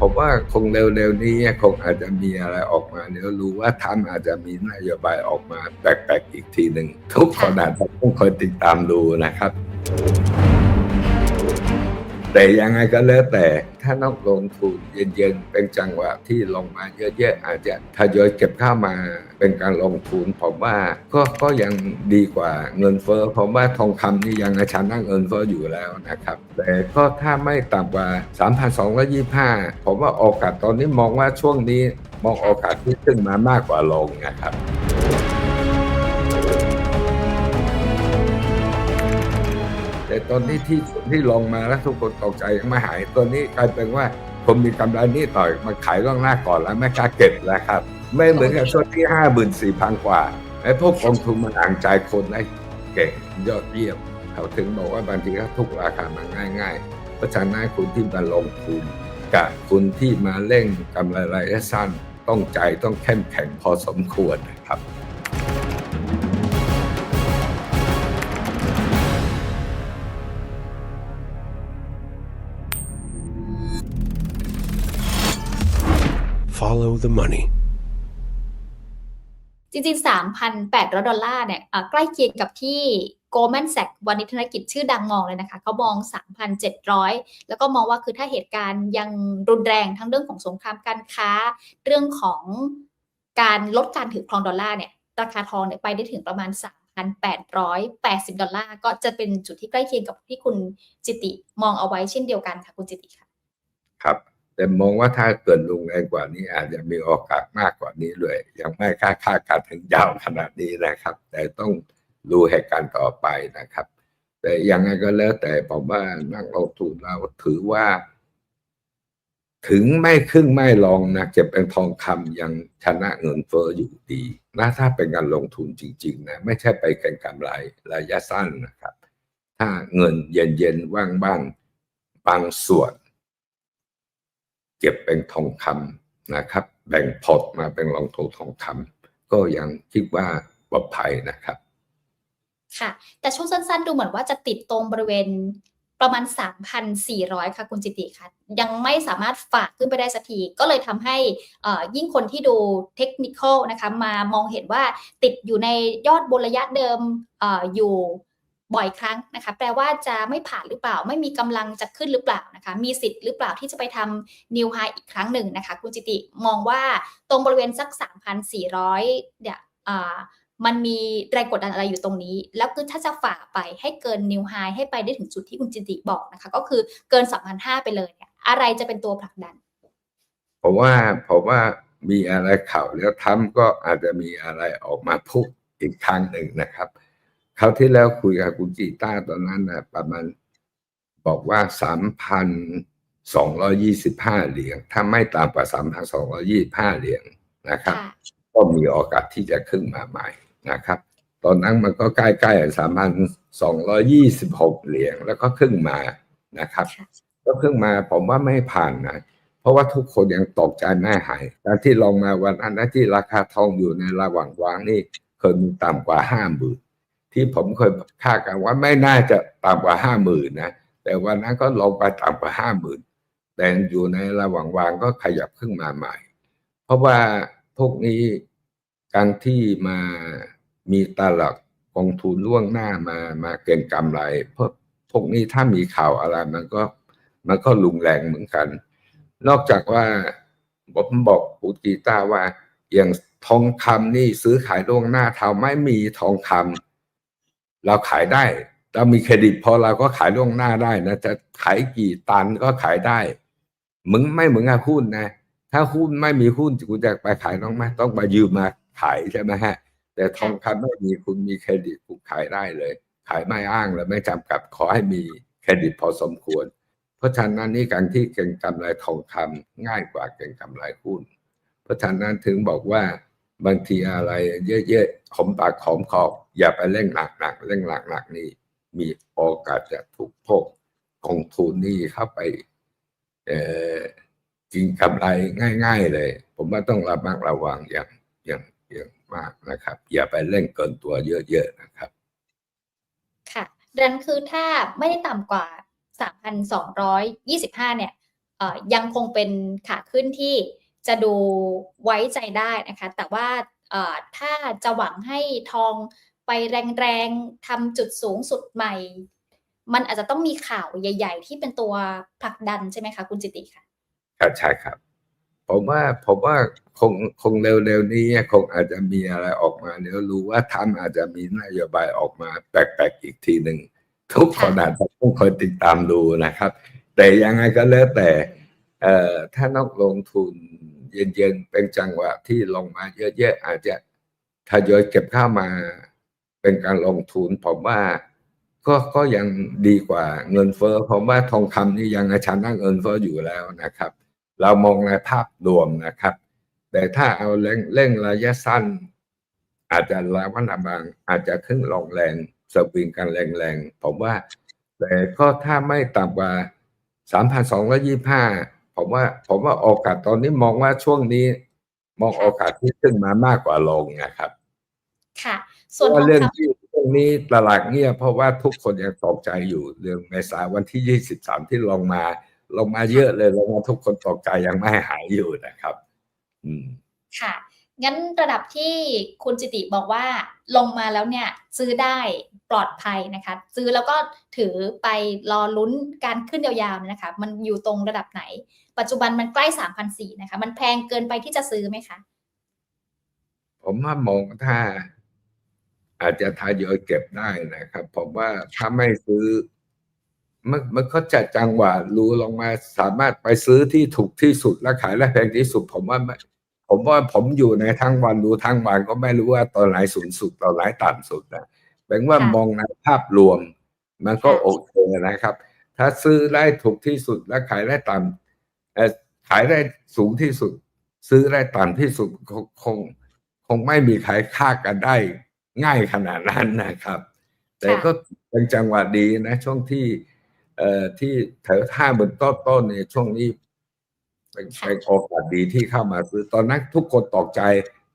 ผมว่าคงเร็วๆนี้คงอาจจะมีอะไรออกมาเดี๋ยวรู้ว่าทำอาจจะมีนโยบายออกมาแปลกๆอีกทีหนึ่งทุกคนอาจจะต้องคอยติดตามดูนะครับ แต่ยังไงก็แล้วแต่ถ้านักลงทุนเย็นๆ เป็นจังหวะที่ลงมาเยอะๆ อาจจะทยอยเก็บเข้ามาเป็นการลงทุนผมว่าก็ก็ยังดีกว่าเงินเฟ้อผมว่าทองคำนี่ยังชนะเงินเฟ้ออยู่แล้วนะครับ แต่ก็ถ้าไม่ต่ำกว่า 3,225 ผมว่าโอกาสตอนนี้มองว่าช่วงนี้มองโอกาสที่ขึ้นมามากกว่าลงนะครับ ตอนนี้ที่ที่ลงมาแล้วทุกคนตกใจยังไม่หาย ตอนนี้กลายเป็นว่าผมมีกำไรนี่ต่อยมาขายล่วงหน้าก่อนแล้วไม่กล้าเก็บแล้วครับ ไม่เหมือนกับช่วงที่ห้าหมื่นสี่พันกว่าไอ้พวกกองทุนมันอ่างใจคนได้เก่งยอดเยี่ยม เขาถึงบอกว่าบางทีก็ทุกราคามันง่าย ๆ เพราะฉะนั้นคุณที่มาลงทุนกับคุณที่มาเล่งกำไรระยะสั้นต้องใจต้องเข้มแข็งพอสมควรนะครับ Follow the money. จริงๆ 3,800 ดอลลาร์เนี่ยเอ่อใกล้เคียงกับที่ Goldman Sachs วันนี้ธนกิจชื่อดังมองเลยนะคะเขามอง 3,700 แล้วก็มองว่าคือถ้าเหตุการณ์ยังรุนแรงทั้งเรื่องของสงครามการค้า เรื่องของการลดการถือครองดอลลาร์เนี่ยราคาทองเนี่ยไปได้ถึงประมาณ 3,880 ดอลลาร์ก็จะเป็นจุดที่ใกล้เคียงกับที่คุณจิติมองเอาไว้เช่นเดียวกันค่ะคุณจิติค่ะครับ แต่มองว่าถ้าเกิดลงแรงกว่านี้ อาจจะมีโอกาสมากกว่านี้เลย ยังไม่คาดคาดการถึงยาวขนาดนี้นะครับ แต่ต้องดูเหตุการณ์ต่อไปนะครับ แต่ยังไงก็แล้วแต่ผมว่านักลงทุนเราถือว่า ถึงไม่ครึ่งไม่ลองนะจะเป็นทองคำยังชนะเงินเฟ้ออยู่ดีนะถ้าเป็นการลงทุนจริง ๆ นะ ไม่ใช่ไปเก็งกำไรระยะสั้นนะครับ ถ้าเงินเย็นๆว่างบ้างบางส่วน เก็บเป็นทองคำนะครับ แบ่งพอร์ตมาเป็นลงทุนทองคำก็ยังคิดว่าปลอดภัยนะครับ ค่ะ แต่ช่วงสั้นๆ ดูเหมือนว่าจะติดตรงบริเวณประมาณ 3,400 ค่ะคุณจิติค่ะ ยังไม่สามารถฝากขึ้นไปได้สักที ก็เลยทำให้อยิ่งคนที่ดูเทคนิคอลนะคะ มามองเห็นว่าติดอยู่ในยอดบนระยะเดิมอออยู่ บ่อยครั้งนะคะ แปลว่าจะไม่ผ่านหรือเปล่า ไม่มีกำลังจะขึ้นหรือเปล่านะคะ มีสิทธิ์หรือเปล่าที่จะไปทำนิวไฮอีกครั้งหนึ่งนะคะ คุณจิติมองว่าตรงบริเวณสัก 3,400เนี่ยอ่ามันมีแรงกดดันอะไรอยู่ตรงนี้ แล้วคือถ้าจะฝ่าไปให้เกินนิวไฮให้ไปได้ถึงจุดที่คุณจิติบอกนะคะ ก็คือเกิน2,500 ไปเลยเนี่ยอะไรจะเป็นตัวผลักดันผมว่าผมว่ามีอะไรข่าวแล้วทำก็อาจจะมีอะไรออกมาพูดอีกครั้งหนึ่งนะครับ คราวที่แล้วคุยกับคุณจีต้าตอนนั้นนะประมาณบอกว่าสามพันสองร้อยี่สิบห้าเหรียญถ้าไม่ต่ำกว่าสามพันสองร้อยี่ห้าเหรียญนะครับค่ะก็มีโอกาสที่จะขึ้นมาใหม่นะครับ ตอนนั้นมันก็ใกล้ๆสามพันสองร้อยี่สิบหกเหรียญแล้วก็ขึ้นมานะครับค่ะก็ขึ้นมาผมว่าไม่ผ่านนะเพราะว่าทุกคนยังตกใจไม่หายการที่ลงมาวันนั้นที่ราคาทองอยู่ในระหว่างวางนี่เคยมีต่ำกว่าห้าหมื่น ที่ผมเคยคาดกันว่าไม่น่าจะต่ำกว่าห้าหมื่นนะ แต่วันนั้นก็ลงไปต่ำกว่าห้าหมื่นแต่อยู่ในระหว่างวางก็ขยับขึ้นมาใหม่ เพราะว่าพวกนี้การที่มามีตลาดกองทุนล่วงหน้ามามาเก็งกำไรเพราะพวกนี้ถ้ามีข่าวอะไรมันก็มันก็รุนแรงเหมือนกัน นอกจากว่าผมบอกปูกีตาว่าอย่างทองคำนี่ซื้อขายล่วงหน้าเท่าไม่มีทองคำ เราขายได้เรามีเครดิตพอเราก็ขายล่วงหน้าได้นะจะขายกี่ตันก็ขายได้มึงไม่เหมือนกับหุ้นนะ ถ้าหุ้นไม่มีหุ้นคุณจะไปขายน้องไหมต้องมายืมมาขายใช่ไหมฮะ แต่ทองคำไม่มีคุณมีเครดิตคุณขายได้เลย ขายไม่อ้างและไม่จำกัดขอให้มีเครดิตพอสมควร เพราะฉะนั้นนี่การที่เก็งกำไรทองคำง่ายกว่าเก็งกำไรหุ้น เพราะฉะนั้นถึงบอกว่า บางทีอะไร เยอะๆขมปากขมคออย่าไปเร่งหนักๆเร่งหนักๆนี่มีโอกาสจะถูกพวกกองทุนนี่เข้าไปกินกำไรง่าย ๆ เลย ผมว่าต้องระมัดระวังอย่างอย่างอย่างมากนะครับ อย่าไปเร่งเกินตัวเยอะๆนะครับ ค่ะดังนั้นคือถ้าไม่ได้ต่ำกว่า 3,225 เนี่ยเอ่อยังคงเป็นขาขึ้นที่ จะดูไว้ใจได้นะคะ แต่ว่าเอ่อถ้าจะหวังให้ทองไปแรงๆทำจุดสูงสุดใหม่ มันอาจจะต้องมีข่าวใหญ่ ๆ ที่เป็นตัวผลักดันใช่ไหมคะคุณจิติค่ะครับใช่ครับ ผมว่าผมว่าคงคงเร็วๆนี้คงอาจจะมีอะไรออกมาเดี๋ยวรู้ว่าทำอาจจะมีนโยบายออกมาแปลกๆอีกทีหนึ่งทุกคนอาจจะต้องคอยติดตามดูนะครับ แต่ยังไงก็แล้วแต่เอ่อ ถ้านักลงทุนเย็นๆ เป็นจังหวะที่ลงมาเยอะๆ อาจจะทยอยเก็บเข้ามาเป็นการลงทุนผมว่าก็ก็ยังดีกว่าเงินเฟ้อผมว่าทองคำนี่ยังชนะเงินเฟ้ออยู่แล้วนะครับ เรามองในภาพรวมนะครับ แต่ถ้าเอาเร่งรงระยะสั้น อาจจะระวังระวังอาจจะขึ้นลงแรงสวิงกันแรงๆผมว่า แต่ก็ถ้าไม่ต่ำกว่า3,225 ผมว่า ผมว่าโอกาสตอนนี้มองว่าช่วงนี้ มองโอกาสที่ขึ้นมามากกว่าลงนะครับ ค่ะเพส่วนราะทว่าองเรื่องคำที่ช่วงนี้ตลาดเงียบเพราะว่าทุกคนยังตกใจอยู่เรื่องเมษาวันที่23ที่ลงมา ลงมาเยอะเลยลงมาทุกคนตกใจยังไม่หายอยู่นะครับ อืมค่ะ งั้นระดับที่คุณจิติบอกว่าลงมาแล้วเนี่ยซื้อได้ปลอดภัยนะคะ ซื้อแล้วก็ถือไปรอลุ้นการขึ้นยาวๆเนี่ยนะคะ มันอยู่ตรงระดับไหน ปัจจุบันมันใกล้3,400นะคะ มันแพงเกินไปที่จะซื้อไหมคะ ผมว่ามองถ้า อาจจะทยอยเก็บได้นะครับ ผมว่าถ้าไม่ซื้อ มันมันก็จะจังหวะรู้ลงมาสามารถไปซื้อที่ถูกที่สุดและขายและแพงที่สุด ผมว่า ผมว่าผมอยู่ในทั้งวันรู้ทั้งวันก็ไม่รู้ว่าตอนไหนสูงสุดตอนไหนต่ำสุดนะแปลว่าค่ะมองในภาพรวม มันก็ค่ะโอเคนะครับ ถ้าซื้อได้ถูกที่สุดและขายได้ต่ำเอ่อขายได้สูงที่สุด ซื้อได้ต่ำที่สุดคงคงคงไม่มีใครคาดกันได้ง่ายขนาดนั้นนะครับ แต่ก็เป็นจังหวะดีนะ ช่วงที่เอ่อที่แถวท่าบนต้นต้นในยช่วงนี้ เป็นค่ะเป็นโอกาสดีที่เข้ามาซื้อตอนนั้นทุกคนตกใจ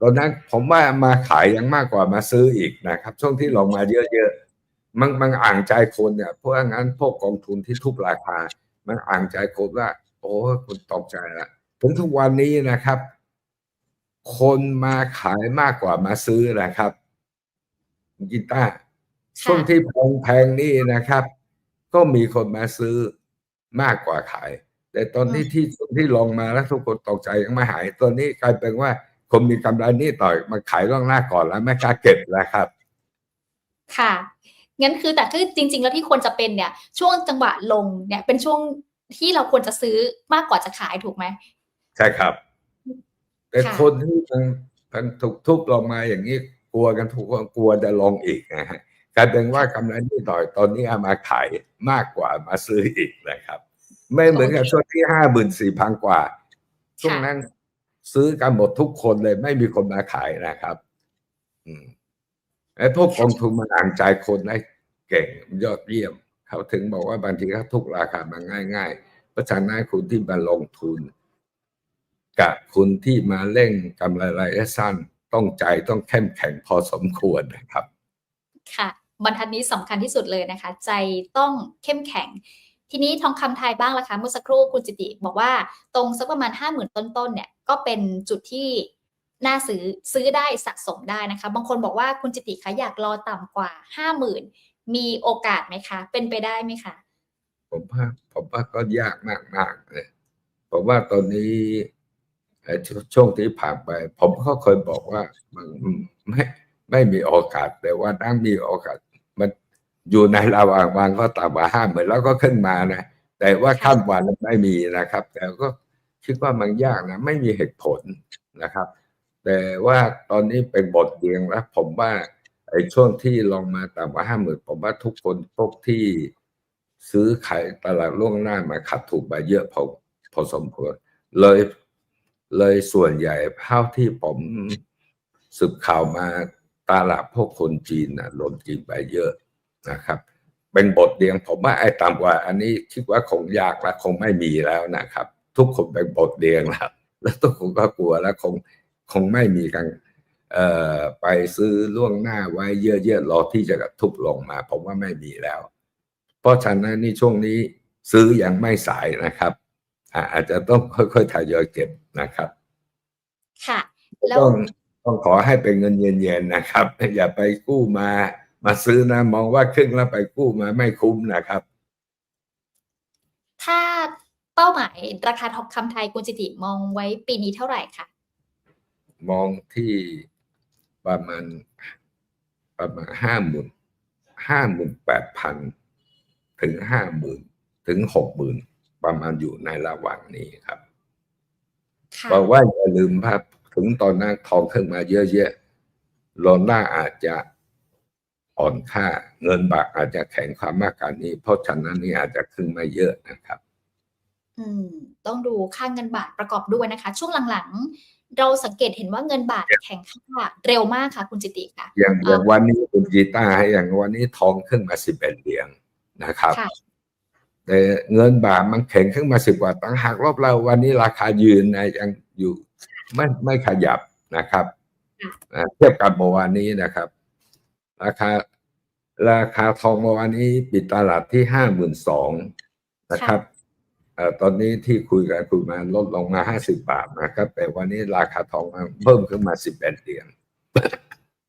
ตอนนั้นผมว่ามาขายยังมากกว่ามาซื้ออีกนะครับ ช่วงที่ลงมาเยอะๆมันมันอ่างใจคนเนี่ยเพราะงั้นพวกกองทุนที่ทุบราคา มันอ่างใจคนว่า โอ้คุณตกใจละถึงทุกวันนี้นะครับ คนมาขายมากกว่ามาซื้อนะครับคุณกีตาร์ช่วงที่แพงๆนี่นะครับ ก็มีคนมาซื้อมากกว่าขาย แต่ตอนนี้ที่ที่ลงมาแล้วทุกคนตกใจยังไม่หาย ตอนนี้กลายเป็นว่าคนมีกำไรนี่ต่อยมาขายล่วงหน้าก่อนแล้วไม่กล้าเก็บแล้วครับ ค่ะงั้นคือแต่คือจริง ๆ แล้วที่ควรจะเป็นเนี่ย ช่วงจังหวะลงเนี่ยเป็นช่วงที่เราควรจะซื้อมากกว่าจะขายถูกไหมใช่ครับ แต่ค่ะคนที่มันมันถูกทุบลงมาอย่างนี้กลัวกันทุกคนกลัวจะลงอีกนะฮะกลายเป็นว่ากำไรนี่ต่อยตอนนี้เอามาขายมากกว่ามาซื้ออีกนะครับ ไม่เหมือนกับช่วงที่ห้าหมื่นสี่พันกว่า ช่วงนั้นซื้อกันหมดทุกคนเลย ไม่มีคนมาขายนะครับ อืมไอ้พวกกองทุนมันอ่านใจคนได้เก่งยอดเยี่ยม เขาถึงบอกว่าบางทีเขาทุกราคามันง่าย ๆ เพราะฉะนั้นคุณที่มาลงทุน กับคุณที่มาเล่งกำไรระยะสั้นต้องใจต้องเข้มแข็งพอสมควรนะครับ ค่ะบรรทัดนี้สำคัญที่สุดเลยนะคะ ใจต้องเข้มแข็ง ทีนี้ทองคำไทยบ้างล่ะคะเมื่อสักครู่คุณจิติบอกว่าตรงสักประมาณ 5 0,000 ต้นๆเนี่ยก็เป็นจุดที่น่าซื้อซื้อได้สะสมได้นะคะ บางคนบอกว่าคุณจิติคะอยากรอต่ำกว่า 50,000 มีโอกาสไหมคะ เป็นไปได้ไหมคะผมว่าผมว่าก็ยากมากๆเลยผมว่าตอนนี้ชช่วงที่ผ่านไป ผมก็เคยบอกว่ามันไม่ไม่มีโอกาสแต่ว่านั่งมีโอกาส อยู่ในระหว่างวางก็ต่ำกว่าห้าหมื่นแล้วก็ขึ้นมานะ แต่ว่าข้ามวันไม่มีนะครับ แต่ก็คิดว่ามันยากนะ ไม่มีเหตุผลนะครับ แต่ว่าตอนนี้เป็นบทเรียนแล้วผมว่าไอ้ช่วงที่ลงมาต่ำกว่าห้าหมื่นผมว่าทุกคนพวกที่ซื้อขายตลาดล่วงหน้ามาขัดถูกไปเยอะพอพอสมควรเลยเลยส่วนใหญ่เท่าที่ผมสืบข่าวมาตลาดพวกคนจีนนะหล่นจีนไปเยอะ นะครับ เป็นบทเรียนผมว่าไอ้ต่ำกว่า อันนี้คิดว่าคงยากและคงไม่มีแล้วนะครับ ทุกคนเป็นบทเรียนแล้วแล้วทุกคนก็กลัวแล้วคงคงไม่มีกันเอ่อไปซื้อล่วงหน้าไว้เยอะๆรอที่จะทุบลงมา ผมว่าไม่มีแล้ว เพราะฉะนั้นนี่ช่วงนี้ซื้อยังไม่สายนะครับอะอาจจะต้องค่อยๆทยอยเก็บนะครับ ค่ะ แล้วต้องต้องขอให้เป็นเงินเย็นๆนะครับ อย่าไปกู้มา มาซื้อนะ มองว่าครึ่งแล้วไปกู้มาไม่คุ้มนะครับ ถ้าเป้าหมายราคาทองคำไทยคุณจิติมองไว้ปีนี้เท่าไหร่คะมองที่ประมาณประมาณห้าหมื่นห้าหมื่นแปดพันถึงห้าหมื่นถึงหกหมื่นประมาณอยู่ในระหว่างนี้ครับค่ะบอกว่าอย่าลืมว่าถึงตอนนั้นทองขึ้นมาเยอะๆโลน่าอาจจะ อ่อนค่าเงินบาทอาจจะแข็งความมากกว่านี้ เพราะฉะนั้นนี่อาจจะขึ้นมาเยอะนะครับ อืม ต้องดูค่าเงินบาทประกอบด้วยนะคะ ช่วงหลังๆ เราสังเกตเห็นว่าเงินบาทแข็งค่าเร็วมากค่ะ คุณจิติค่ะ อย่างอ่าอย่างวันนี้คุณกีตาร์ให้อย่างวันนี้ทองขึ้นมาสิบเอ็ดเหรียญนะครับค่ะแต่เงินบาทมันแข็งขึ้นมาสิบกว่าตังค์หากรอบเราวันนี้ราคายืนนะยังอยู่ไม่ไม่ขยับนะครับค่ะอ่าเทียบกับเมื่อวานนี้นะครับ ราคาราคาทองเมื่อวานนี้ปิดตลาดที่ห้าหมื่นสองนะครับเอ่อตอนนี้ที่คุยกันคุยมาลดลงมาห้าสิบบาทนะครับ แต่วันนี้ราคาทองมันเพิ่มขึ้นมาสิบเอ็ดเหรียญ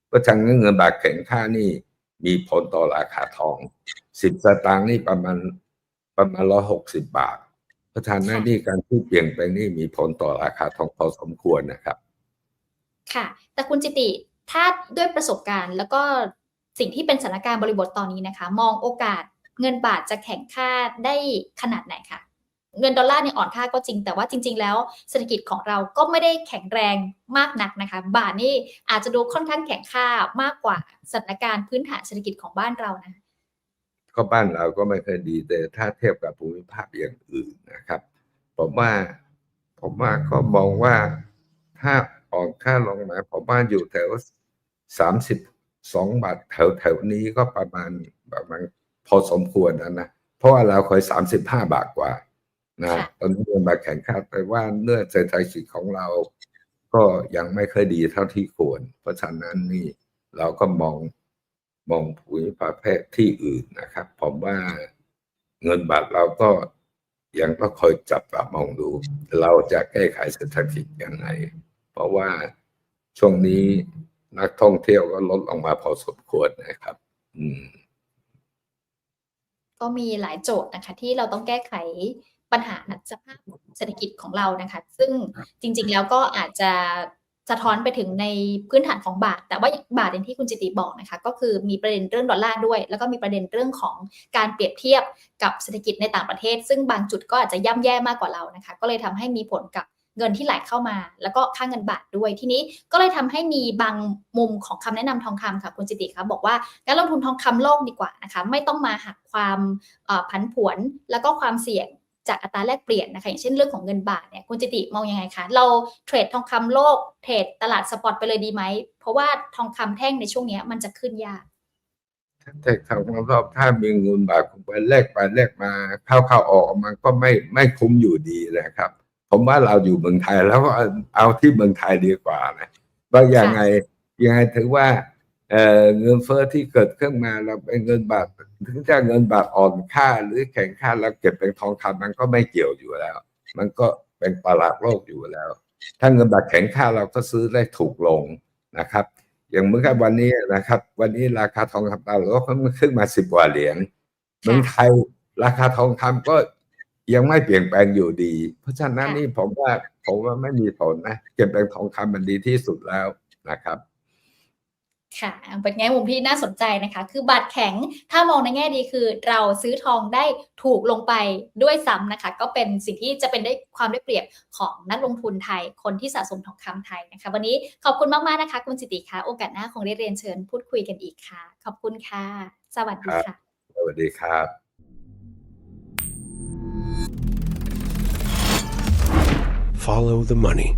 เพราะฉะนั้นเงินบาทแข็งค่านี่มีผลต่อราคาทองสิบสตางค์นี่ประมาณประมาณร้อยหกสิบบาทเพราะฉะนั้นนี่การที่เปลี่ยนแปลงนี่มีผลต่อราคาทองพอสมควรนะครับ ค่ะ แต่คุณจิติถ้าด้วยประสบการณ์แล้วก็ สิ่งที่เป็นสถานการณ์บริบทตอนนี้นะคะ มองโอกาสเงินบาทจะแข็งค่าได้ขนาดไหนคะเงินดอลลาร์เนี่ยอ่อนค่าก็จริงแต่ว่าจริง ๆ แล้วเศรษฐกิจของเราก็ไม่ได้แข็งแรงมากนักนะคะ บาทนี่อาจจะดูค่อนข้างแข็งค่ามากกว่าสถานการณ์พื้นฐานเศรษฐกิจของบ้านเรานะก็บ้านเราก็ไม่เคอยดีแต่ถ้าเทียบกับภูมิภาคอย่างอื่นนะครับ ผมว่าผมว่าก็มองว่าถ้าอ่อนค่าลงมาผมว่าอยู่แถวสามสิบ สองบาทแถวแถวนี้ก็ประมาณประมาณพอสมควรนะนะเพราะว่าเราเคยสามสิบห้าบาทกว่านะค่ะตอนนี้เงินบาทแข็งค่าแต่ว่าเนื้อเศรษฐกิจของเรา ก็ยังไม่เคอยดีเท่าที่ควร เพราะฉะนั้นนี่เราก็มองมองภูมิประเภทที่อื่นนะครับ ผมว่าเงินบาทเราก็ยังต้องคอยจับตามองดู เราจะแก้ไขเศรษฐกิจยังไง เพราะว่าช่วงนี้ นักท่องเที่ยวก็ลดลงมาพอสมควรนะครับ อืม ก็มีหลายโจทย์นะคะ ที่เราต้องแก้ไขปัญหาสภาพเศรษฐกิจของเรานะคะ ซึ่งจริง ๆ แล้วก็อาจจะสะท้อนไปถึงในพื้นฐานของบาท แต่ว่าบาทอย่างที่คุณจิติบอกนะคะ ก็คือมีประเด็นเรื่องดอลลาร์ด้วย แล้วก็มีประเด็นเรื่องของการเปรียบเทียบกับเศรษฐกิจในต่างประเทศ ซึ่งบางจุดก็อาจจะย่ำแย่มากกว่าเรานะคะ ก็เลยทำให้มีผลกับ เงินที่ไหลเข้ามา แล้วก็ค่าเงินบาทด้วยทีนี้ก็เลยทำให้มีบางมุมของคำแนะนำทองคำค่ะคุณจิติคะบอกว่าการลงทุนทองคำโลกดีกว่านะคะไม่ต้องมาหักความผันผวนแล้วก็ความเสี่ยงจากอัตราแลกเปลี่ยนนะคะอย่างเช่นเรื่องของเงินบาทเนี่ยคุณจิติมองยังไงคะเราเทรดทองคำโลกเทรดตลาดสปอตไปเลยดีไหม เพราะว่าทองคำแท่งในช่วงนี้มันจะขึ้นยากแต่ทางรอบถ้ามีเงินบาทไปแลกไปแลกมาเข้าเข้าออกมันก็ไม่ไม่คุ้มอยู่ดีนะครับ ผมว่าเราอยู่เมืองไทยแล้วก็เอาเอาที่เมืองไทยดีกว่านะว่ายังไงยังไงถือว่าเอ่อเงินเฟ้อที่เกิดขึ้นมาเราเป็นเงินบาทถึงจะเงินบาทอ่อนค่าหรือแข็งค่าเราเก็บเป็นทองคำมันก็ไม่เกี่ยวอยู่แล้ว มันก็เป็นตลาดโลกอยู่แล้ว ถ้าเงินบาทแข็งค่าเราก็ซื้อได้ถูกลงนะครับ อย่างเมื่อกับวันนี้นะครับ วันนี้ราคาทองคำตลาดโลกมันขึ้นมาสิบกว่าเหรียญเมืองไทยราคาทองคำก็ ยังไม่เปลี่ยนแปลงอยู่ดี เพราะฉะนั้นค่ะนี่ผมว่าผมว่าไม่มีผลนะเก็บเป็นทองคำมันดีที่สุดแล้วนะครับค่ะเป็นแง่มุมที่น่าสนใจนะคะ คือบาทแข็งถ้ามองในแง่ดีคือเราซื้อทองได้ถูกลงไปด้วยซ้ำนะคะ ก็เป็นสิ่งที่จะเป็นได้ความได้เปรียบของนักลงทุนไทย คนที่สะสมทองคำไทยนะคะ วันนี้ขอบคุณมากๆนะคะ คุณจิติคะโอกาสหน้าคงได้เรียนเชิญพูดคุยกันอีกค่ะ ขอบคุณค่ะ สวัสดีค่ะ สวัสดีครับ Follow the money.